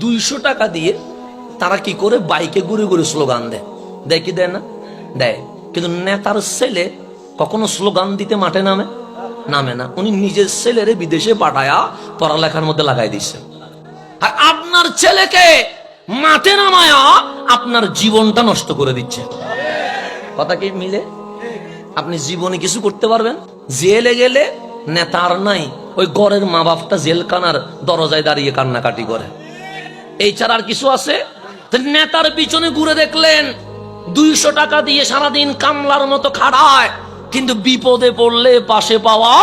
দুইশো টাকা দিয়ে তারা কি করে? বাইকে ঘুরে ঘুরে স্লোগান দেয়। দেয় কি দেয় না? দেয়। কিন্তু নেতার ছেলে কখনো স্লোগান দিতে মাঠে নামে? নামে না। উনি নিজের ছেলেরে বিদেশে পাঠায়া পড়ালেখার মধ্যে লাগাই দিচ্ছে আর আপনার ছেলেকে মাঠে নামায়া আপনার জীবনটা নষ্ট করে দিচ্ছে। কথা কি মিলে? আপনি জীবনে কিছু করতে পারবেন? জেলে গেলে নেতার নাই। ওই গড়ের মা বাপটা জেলখানার দরজায় দাঁড়িয়ে কান্নাকাটি করে। এই ছাড়া আর কিছু আছে? নেতার পিছনে ঘুরে দেখলেন, দুইশো টাকা দিয়ে সারাদিন কামলার মতো খাড়ায়, কিন্তু বিপদে পড়লে পাশে পাওয়া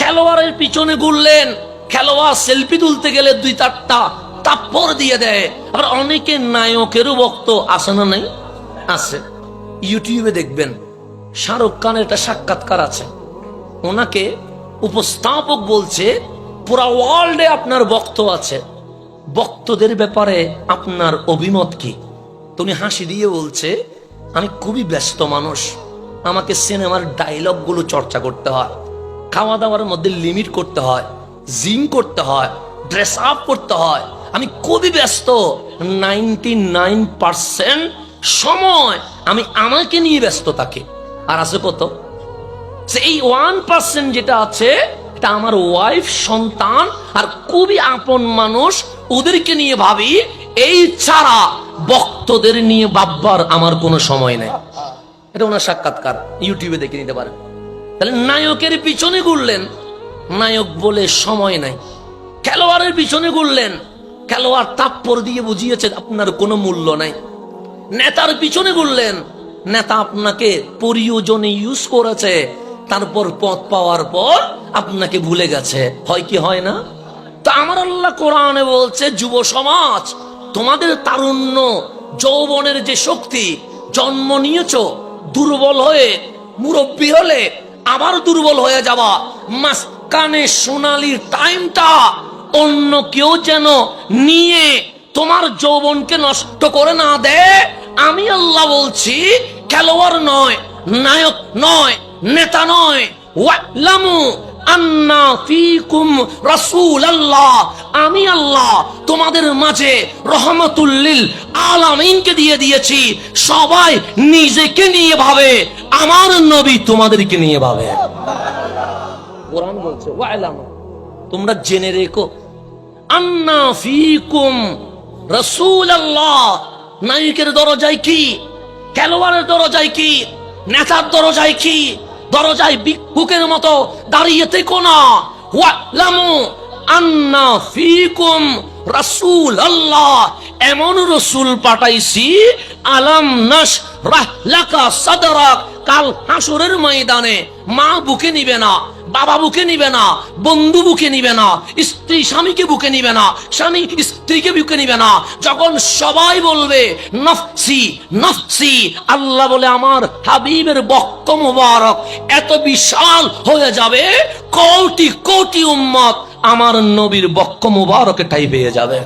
খেলোয়াড়ের পিছনে ঘুরলেন। খেলোয়াড় সেলফি তুলতে গেলে দুই চারটা তাপ্পর দিয়ে দেয়। আবার অনেকে নায়কেরও বক্ত আছে না নাই? আছে। ইউটিউবে দেখবেন, শাহরুখ খানের একটা সাক্ষাৎকার আছে। ওনাকে উপস্থাপক বলছে, পুরা ওয়ার্ল্ডে আপনার বক্ত আছে। বক্তদের ব্যাপারে আপনার অভিমত কি? তুমি হাসি দিয়ে বলছে, আমি খুবই ব্যস্ত মানুষ। আমাকে সিনেমার ডায়লগগুলো চর্চা করতে হয়। খাওয়া দাওয়ার মধ্যে লিমিট করতে হয়। জিম করতে হয়। ড্রেস আপ করতে হয়। আমি খুবই ব্যস্ত। নাইনটি নাইন পার্সেন্ট সময় আমি আমাকে নিয়ে ব্যস্ত থাকি। আর আছে কত? এই ওয়ান পার্সেন্ট যেটা আছে, এটা আমার ওয়াইফ সন্তান, আর খুবই আপন মানুষ ওদেরকে নিয়ে ভাবি, এই ছাড়া বক্তদের নিয়ে ভাববার আমার কোনো সময় নেই। এটা ওনার সাক্ষাৎকার, ইউটিউবে দেখে নিতে পারেন। তাহলে নায়কের পিছনে ঘুরলেন, নায়ক বলে সময় নাই। খেলোয়াড়ের পিছনে ঘুরলেন, খেলোয়াড় তাপ্পর দিয়ে বুঝিয়েছে, আপনার কোনো মূল্য নাই। নেতার পিছনে ঘুরলেন, নেতা আপনাকে পরিয়োজনে ইউজ করেছে, তারপর পথ পাওয়ার পর আপনাকে ভুলে গেছে। হয় কি হয় না? তা আমার আল্লাহ কোরআনে বলছে, যুব সমাজ, তোমাদের তারুণ্য, যৌবনের যে শক্তি, জন্ম নিয়েছ, দুর্বল হয়ে মুরব্বী হলে আবার দুর্বল হয়ে যাওয়া মাঝখানে সোনালির টাইমটা অন্য কেউ যেন নিয়ে তোমার যৌবনকে নষ্ট করে না দেয়। আমি আল্লাহ বলছি, খেলোয়াড় নয়, নায়ক নয়, নেতা নয় আমি আল্লাহ তোমাদের মাঝে রহমতুল্লিল আলামিনকে দিয়ে দিয়েছি। সবাই নিজেকে নিয়ে ভাবে, আমার নবী তোমাদেরকে নিয়ে ভাবে। কোরআন তোমরা জেনে রেখো। আন্না ফিকুম রসুল আল্লাহ নায়কের দরজায় কি? খেলোয়াড়ের দরজায় কি? নেতার দরজায় কি? দরজায় ভিক্ষুকের মতো দাঁড়িয়ে থেকো না। ওয়ালামু আন্না ফিকুম রাসূল আল্লাহ এমন রসুল পাঠাইছি, আলাম নাস রাহলাকা সাদরাক। কাল হাসরের ময়দানে মা বুকে নিবে না। বাবা বুকে নিবে না, বন্ধু বুকে নিবে না, স্ত্রী স্বামীকে বুকে নিবে না, স্বামী স্ত্রীকে বুকে নিবে না। যখন সবাই বলবে, নফসি নফসি আল্লাহ বলে, আমার হাবিবের বক্ত মুবারক এত বিশাল হয়ে যাবে, কোটি কোটি উম্মত আমার নবীর বক্ক মুবারকে টাই পেয়ে যাবে।